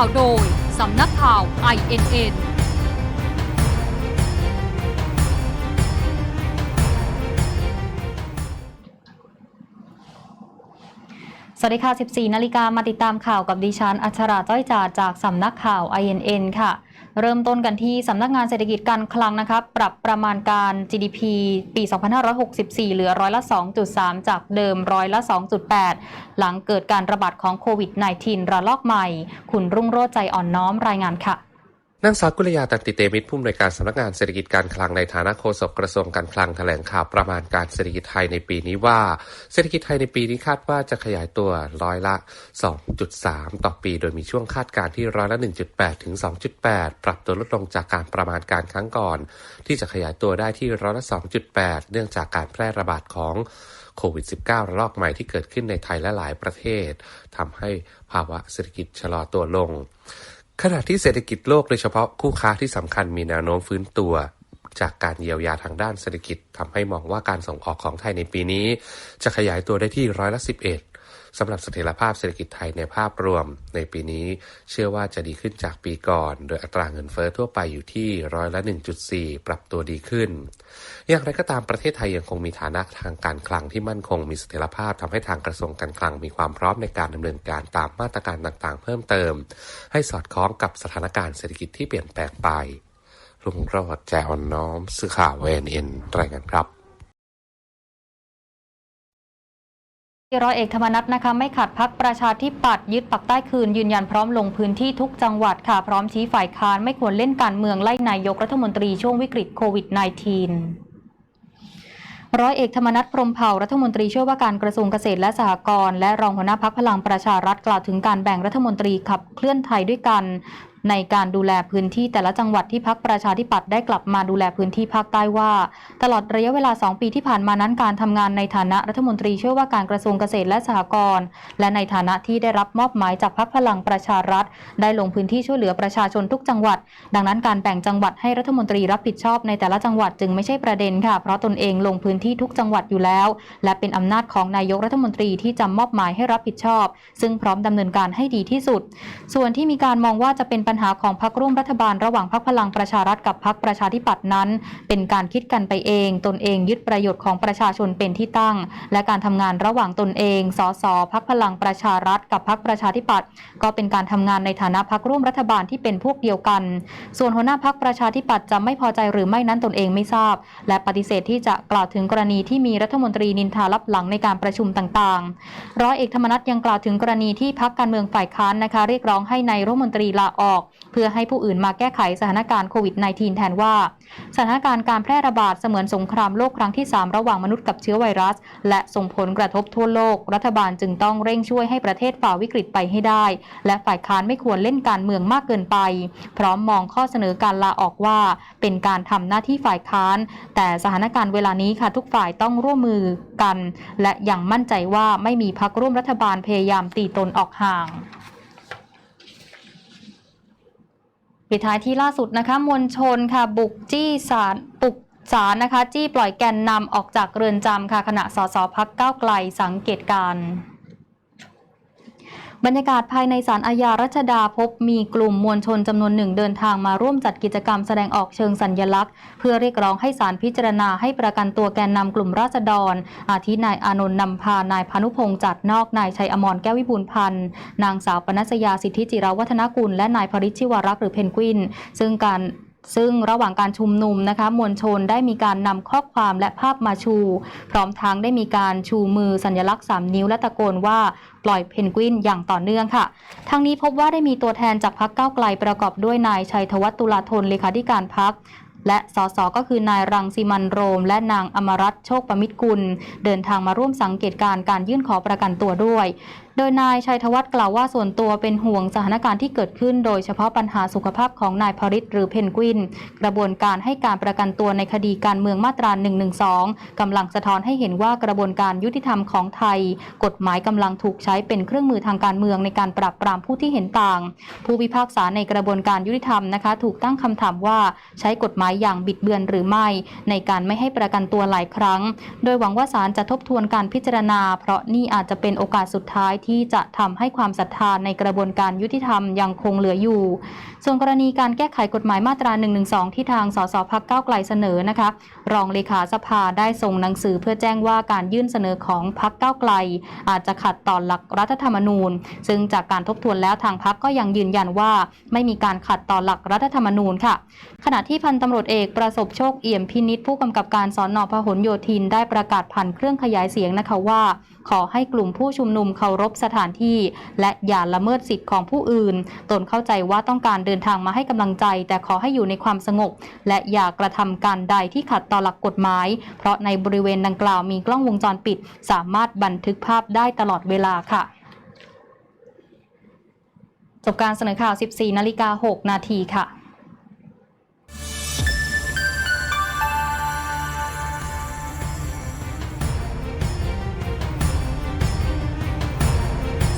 ข่าวโดย สำนักข่าว INN สวัสดีค่ะ 14 นาฬิกามาติดตามข่าวกับดิฉัน อัชราจ้อยจาจากสำนักข่าว INN ค่ะ เริ่มต้นกันที่สำนักงานเศรษฐกิจการคลังนะคะปรับประมาณการ GDP ปี 2564 เหลือร้อยละ 2.3 จากเดิมร้อยละ 2.8 หลังเกิดการระบาดของโควิด -19 ระลอกใหม่ คุณรุ่งโรจน์ใจอ่อนน้อมรายงานค่ะ นางสาวกุลยาตันติเตมิตรผู้อำนวยการสำนักงานเศรษฐกิจการคลังในฐานะโฆษกกระทรวงการคลังแถลงข่าวประมาณการเศรษฐกิจไทยในปีนี้ว่า เศรษฐกิจไทยในปีนี้คาดว่าจะขยายตัวร้อยละ 2.3 ต่อปี โดยมีช่วงคาดการณ์ที่ร้อยละ 1.8 ถึง 2.8 ปรับตัวลดลงจากการประมาณการครั้งก่อน ที่จะขยายตัวได้ที่ร้อยละ 2.8 เนื่องจากการแพร่ระบาดของโควิด -19 ระลอกใหม่ที่เกิดขึ้นในไทยและหลายประเทศทำให้ภาวะเศรษฐกิจชะลอตัวลง ขณะที่เศรษฐกิจโลกโดยเฉพาะคู่ค้าที่สำคัญมีแนวโน้มฟื้นตัว จากการเยียวยาทางด้านเศรษฐกิจทำให้มองว่าการส่งออกของไทยในปีนี้ จะขยายตัวได้ที่ร้อยละ11 สำหรับเสถียรภาพเศรษฐกิจไทยในภาพรวม ในปีนี้เชื่อว่าจะดีขึ้นจากปีก่อน โดยอัตราเงินเฟ้อทั่วไปอยู่ที่ร้อยละ 1.4 ปรับตัวดีขึ้น อย่างไรก็ตามประเทศไทยยังคงมีฐานะทางการคลังที่มั่นคงมีเสถียรภาพทำให้ทางกระทรวงการคลังมีความพร้อมในการดำเนินการตามมาตรการต่างๆ เพิ่มเติม ให้สอดคล้องกับสถานการณ์เศรษฐกิจที่เปลี่ยนแปลงไปลุงโรดแจอ่อนน้อมสื่อข่าวเวนเอ็นรายงานครับ ร้อยเอกธรรมนัฐนะคะไม่ขัดพักประชาธิปัตย์ยึดปักใต้คืนยืนยันพร้อมลงพื้นที่ทุกจังหวัดค่ะพร้อมชี้ฝ่ายค้านไม่ควรเล่นการเมืองไล่นายกรัฐมนตรีช่วงวิกฤตโควิด -19 ร้อยเอกธรรมนัฐพรมเผ่ารัฐมนตรีช่วยว่าการกระทรวงเกษตรและสหกรณ์และรองหัวหน้าพักพลังประชารัฐกล่าวถึงการแบ่งรัฐมนตรีขับเคลื่อนไทยด้วยกันในการดูแลพื้นที่แต่ละจังหวัดที่พักประชาธิปัตย์ได้กลับมาดูแลพื้นที่ภาคใต้ว่า ตลอดระยะเวลา 2 ปีที่ผ่านมานั้นการทำงานในฐานะรัฐมนตรีช่วยว่าการกระทรวงเกษตรและสหกรณ์และในฐานะที่ได้รับมอบหมายจากพักพลังประชารัฐ ได้ลงพื้นที่ช่วยเหลือประชาชนทุกจังหวัด ดังนั้นการแบ่งจังหวัดให้รัฐมนตรีรับผิดชอบในแต่ละจังหวัดจึงไม่ใช่ประเด็นค่ะ เพราะตนเองลงพื้นที่ทุกจังหวัดอยู่แล้ว และเป็นอำนาจของนายกรัฐมนตรีที่จะมอบหมายให้รับผิดชอบ ซึ่งพร้อมดำเนินการให้ดีที่สุด ส่วนที่มีการมองว่าจะเป็นปัญหาของพรรคร่วมรัฐบาลระหว่างพรรคพลังประชารัฐกับพรรคประชาธิปัตย์นั้น เป็นการคิดกันไปเอง ตนเองยึดประโยชน์ของประชาชนเป็นที่ตั้ง และการทำงานระหว่างตนเอง สสพักพลังประชารัฐกับพักประชาธิปัตย์ก็เป็นการทำงานในฐานะพักร่วมรัฐบาลที่เป็นพวกเดียวกัน ส่วนหัวหน้าพักประชาธิปัตย์จะไม่พอใจหรือไม่นั้นตนเองไม่ทราบ และปฏิเสธที่จะกล่าวถึงกรณีที่มีรัฐมนตรีนินทาลับหลังในการประชุมต่างๆ ร้อยเอกธรรมนัฐยังกล่าวถึงกรณีที่พักการเมืองฝ่ายค้านนะคะเรียกร้องให้ในายรัฐมนตรีลาออกเพื่อให้ผู้อื่นมาแก้ไขสถานการณ์โควิด -19 แทนว่า สถานการณ์การแพร่ระบาดเสมือนสงครามโลกครั้งที่ 3 ระหว่างมนุษย์กับเชื้อไวรัส และส่งผลกระทบทั่วโลก รัฐบาลจึงต้องเร่งช่วยให้ประเทศฝ่าวิกฤตไปให้ได้ และฝ่ายค้านไม่ควรเล่นการเมืองมากเกินไป พร้อมมองข้อเสนอการลาออกว่า เป็นการทำหน้าที่ฝ่ายค้าน แต่สถานการณ์เวลานี้ค่ะทุกฝ่ายต้องร่วมมือกัน และยังมั่นใจว่าไม่มีพักร่วมรัฐบาลพยายามตีตนออกห่าง ปิดท้ายที่ล่าสุดนะคะมวลชนค่ะ บุกจี้ศาลปุกศาลนะคะ จี้ปล่อยแกนนำออกจากเรือนจำค่ะขณะสสพักก้าวไกลสังเกตการ บรรยากาศภายในศาลอาญารัชดาพบมีกลุ่มมวลชนจำนวนหนึ่งเดินทางมาร่วมจัดกิจกรรมแสดงออกเชิงสัญญลักษณ์ เพื่อเรียกร้องให้ศาลพิจารณาให้ประกันตัวแกนนำกลุ่มราษฎร อาทินายอานนท์นำพานายพานุพงษ์จัดนอกนายชัยอมรแก้ววิบูลพันธ์นางสาวปนัสยาสิทธิจิรวัฒนกุลและนายพริชชิวรักษ์หรือเพนกวิน ซึ่งการ ซึ่งระหว่างการชุมนุมนะคะมวลชนได้มีการนำข้อความและภาพมาชู พร้อมทั้งได้มีการชูมือสัญลักษณ์ 3 นิ้วและตะโกนว่าปล่อยเพนกวินอย่างต่อเนื่องค่ะ ทางนี้พบว่าได้มีตัวแทนจากพักเก้าไกลประกอบด้วยนายชัยธวัฒน์ตุลาธนเลขาธิการพักและสสก็คือนายรังสิมันโรม และนางอมรัตนโชคประมิตรกุล เดินทางมาร่วมสังเกตการณ์การยื่นขอประกันตัวด้วย โดยนายชัยธวัฒน์กล่าวว่าส่วนตัวเป็นห่วงสถานการณ์ที่เกิดขึ้น โดยเฉพาะปัญหาสุขภาพของนายพริตหรือเพนกวิน กระบวนการให้การประกันตัวในคดีการเมืองมาตรา 112 กำลังสะท้อนให้เห็นว่ากระบวนการยุติธรรมของไทย กฎหมายกำลังถูกใช้เป็นเครื่องมือทางการเมืองในการปราบปรามผู้ที่เห็นต่าง ผู้พิพากษาในกระบวนการยุติธรรมนะคะ ถูกตั้งคำถามว่าใช้กฎหมายอย่างบิดเบือนหรือไม่ ในการไม่ให้ประกันตัวหลายครั้ง โดยหวังว่าศาลจะทบทวนการพิจารณา เพราะนี่อาจจะเป็นโอกาสสุดท้ายที่จะทำให้ความศรัทธาในกระบวนการยุติธรรมยังคงเหลืออยู่ ส่วนกรณีการแก้ไขกฎหมายมาตรา 112 ที่ทางสสพักเก้าไกลเสนอนะคะ รองเลขาสภาได้ส่งหนังสือเพื่อแจ้งว่าการยื่นเสนอของพักเก้าไกล อาจจะขัดต่อหลักรัฐธรรมนูญ ซึ่งจากการทบทวนแล้วทางพักก็ยังยืนยันว่า ไม่มีการขัดต่อหลักรัฐธรรมนูญค่ะ ขณะที่พันตำรวจเอกประสบโชคเอี่ยมพินิษผู้กำกับการสอนอพหลโยธินได้ประกาศผ่านเครื่องขยายเสียงนะคะว่า ขอให้กลุ่มผู้ชุมนุมเคารพสถานที่ และอย่าละเมิดสิทธิ์ของผู้อื่น ตนเข้าใจว่าต้องการเดินทางมาให้กำลังใจ แต่ขอให้อยู่ในความสงบ และอย่ากระทำการใดที่ขัดต่อหลักกฎหมาย เพราะในบริเวณดังกล่าวมีกล้องวงจรปิด สามารถบันทึกภาพได้ตลอดเวลาค่ะจบการเสนอข่าว 14 นาฬิกา 6 นาทีค่ะ